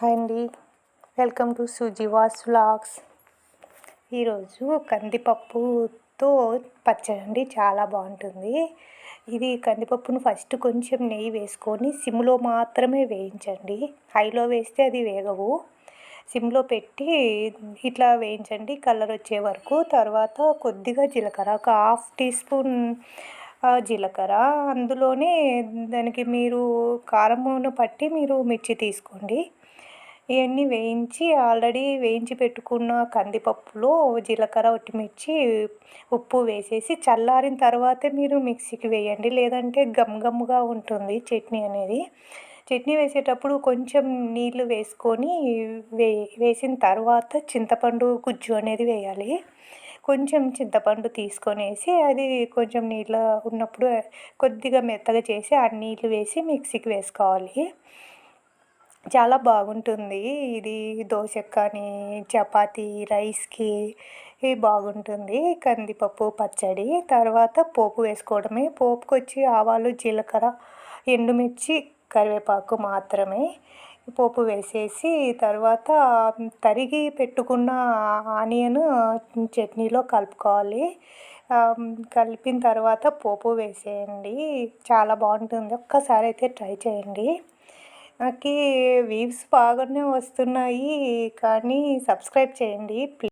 Hi అండి. Welcome to Sujeeva's vlogs. ఈరోజు కందిపప్పుతో పచ్చడి అండి చాలా బాగుంటుంది. ఇది కందిపప్పును ఫస్ట్ కొంచెం నెయ్యి వేసుకొని సిమ్లో మాత్రమే వేయించండి. హైలో వేస్తే అది వేగవు. సిమ్లో పెట్టి ఇట్లా వేయించండి కలర్ వచ్చే వరకు. తర్వాత కొద్దిగా జీలకర్ర ఒక హాఫ్ టీ స్పూన్ జీలకర్ర. అందులోనే దానికి మీరు కారమును పట్టి మీరు మిర్చి తీసుకోండి. ఇవన్నీ వేయించి ఆల్రెడీ వేయించి పెట్టుకున్న కందిపప్పులో జీలకర్ర ఒట్టిమిర్చి ఉప్పు వేసేసి చల్లారిన తర్వాతే మీరు మిక్సీకి వేయండి. లేదంటే గమ్ గమ్గా ఉంటుంది చట్నీ అనేది. చట్నీ వేసేటప్పుడు కొంచెం నీళ్ళు వేసుకొని వే వేసిన తర్వాత చింతపండు గుజ్జు అనేది వేయాలి. కొంచెం చింతపండు తీసుకొనేసి అది కొంచెం నీళ్ళ ఉన్నప్పుడు కొద్దిగా మెత్తగా చేసి ఆ నీళ్ళు వేసి మిక్సీకి వేసుకోవాలి. చాలా బాగుంటుంది. ఇది దోశకు కానీ చపాతి రైస్కి ఇది బాగుంటుంది. కందిపప్పు పచ్చడి తర్వాత పోపు వేసుకోవడమే. పోపుకి వచ్చి ఆవాలు జీలకర్ర ఎండుమిర్చి కరివేపాకు మాత్రమే పోపు వేసేసి తర్వాత తరిగి పెట్టుకున్న ఆనియన్ చట్నీలో కలుపుకోవాలి. కలిపిన తర్వాత పోపు వేసేయండి. చాలా బాగుంటుంది. ఒక్కసారి అయితే ట్రై చేయండి. నాకు వీవ్స్ బాగానే వస్తున్నాయి కానీ సబ్స్క్రైబ్ చేయండి